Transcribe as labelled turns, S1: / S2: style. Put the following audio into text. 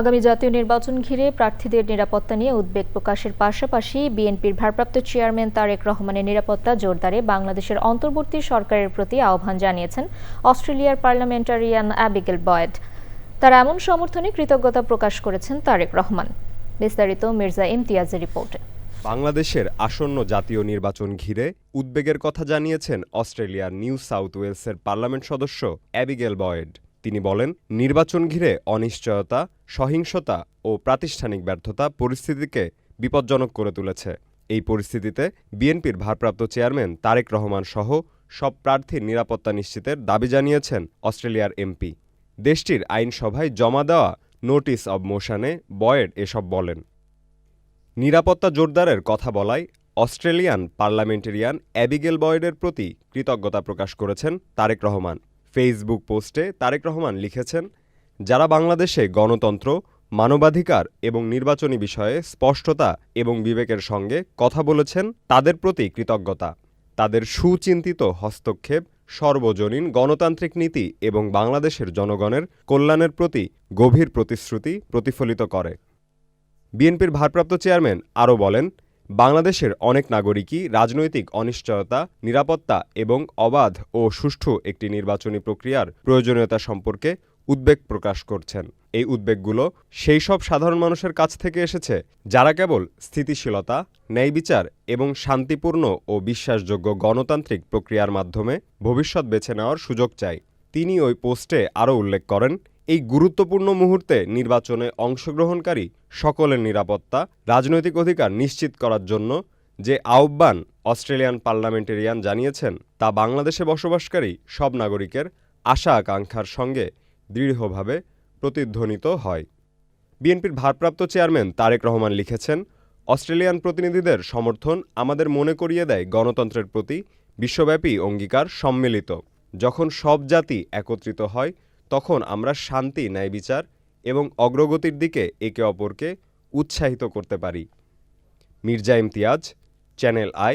S1: আগামী জাতীয় নির্বাচন ঘিরে প্রার্থীদের নিরাপত্তা নিয়ে উদ্বেগ প্রকাশের পাশাপাশি বিএনপির ভারপ্রাপ্ত চেয়ারম্যান তারেক রহমানের নিরাপত্তা জোরদারে বাংলাদেশের অন্তর্বর্তী সরকারের প্রতি আহ্বান জানিয়েছেন অস্ট্রেলিয়ার পার্লামেন্টারিয়ান অ্যাবিগেল বয়েড। তার এমন সমর্থনে কৃতজ্ঞতা প্রকাশ করেছেন তারেক রহমান। বিস্তারিত মির্জা ইমতিয়াজের রিপোর্টে।
S2: বাংলাদেশের আসন্ন জাতীয় নির্বাচন ঘিরে উদ্বেগের কথা জানিয়েছেন অস্ট্রেলিয়ার নিউ সাউথ ওয়েলসের পার্লামেন্ট সদস্য অ্যাবিগেল বয়েড। তিনি বলেন, নির্বাচন ঘিরে অনিশ্চয়তা, সহিংসতা ও প্রাতিষ্ঠানিক ব্যর্থতা পরিস্থিতিকে বিপজ্জনক করে তুলেছে। এই পরিস্থিতিতে বিএনপির ভারপ্রাপ্ত চেয়ারম্যান তারেক রহমান সহ সব প্রার্থীর নিরাপত্তা নিশ্চিতের দাবি জানিয়েছেন অস্ট্রেলিয়ার এমপি। দেশটির আইনসভায় জমা দেওয়া নোটিশ অব মোশনে বয়েড এসব বলেন। নিরাপত্তা জোরদারের কথা বলায় অস্ট্রেলিয়ান পার্লামেন্টেরিয়ান অ্যাবিগেল বয়েডের প্রতি কৃতজ্ঞতা প্রকাশ করেছেন তারেক রহমান। ফেসবুক পোস্টে তারেক রহমান লিখেছেন, যারা বাংলাদেশে গণতন্ত্র, মানবাধিকার এবং নির্বাচনী বিষয়ে স্পষ্টতা এবং বিবেকের সঙ্গে কথা বলেছেন, তাদের প্রতি কৃতজ্ঞতা। তাদের সুচিন্তিত হস্তক্ষেপ সর্বজনীন গণতান্ত্রিক নীতি এবং বাংলাদেশের জনগণের কল্যাণের প্রতি গভীর প্রতিশ্রুতি প্রতিফলিত করে। বিএনপির ভারপ্রাপ্ত চেয়ারম্যান আরও বলেন বাংলাদেশের অনেক নাগরিকই রাজনৈতিক অনিশ্চয়তা, নিরাপত্তা এবং অবাধ ও সুষ্ঠু একটি নির্বাচনী প্রক্রিয়ার প্রয়োজনীয়তা সম্পর্কে উদ্বেগ প্রকাশ করছেন। এই উদ্বেগগুলো সেই সব সাধারণ মানুষের কাছ থেকে এসেছে যারা কেবল স্থিতিশীলতা ন্যায় বিচার এবং শান্তিপূর্ণ ও বিশ্বাসযোগ্য গণতান্ত্রিক প্রক্রিয়ার মাধ্যমে ভবিষ্যৎ বেছে নেওয়ার সুযোগ চায় তিনি ওই পোস্টে আরও উল্লেখ করেন এই গুরুত্বপূর্ণ মুহূর্তে নির্বাচনে অংশগ্রহণকারী সকলের নিরাপত্তা, রাজনৈতিক অধিকার নিশ্চিত করার জন্য যে আহ্বান অস্ট্রেলিয়ান পার্লামেন্টেরিয়ান জানিয়েছেন, তা বাংলাদেশে বসবাসকারী সব নাগরিকের আশা আকাঙ্ক্ষার সঙ্গে দৃঢ়ভাবে প্রতিধ্বনিত হয়। বিএনপির ভারপ্রাপ্ত চেয়ারম্যান তারেক রহমান লিখেছেন, অস্ট্রেলিয়ান প্রতিনিধিদের সমর্থন আমাদের মনে করিয়ে দেয় গণতন্ত্রের প্রতি বিশ্বব্যাপী অঙ্গীকার সম্মিলিত। যখন সব জাতি একত্রিত হয় তখন আমরা শান্তি ন্যায় বিচার এবং অগ্রগতির দিকে একে অপরকে উৎসাহিত করতে পারি। Mirza Imtiaz channel I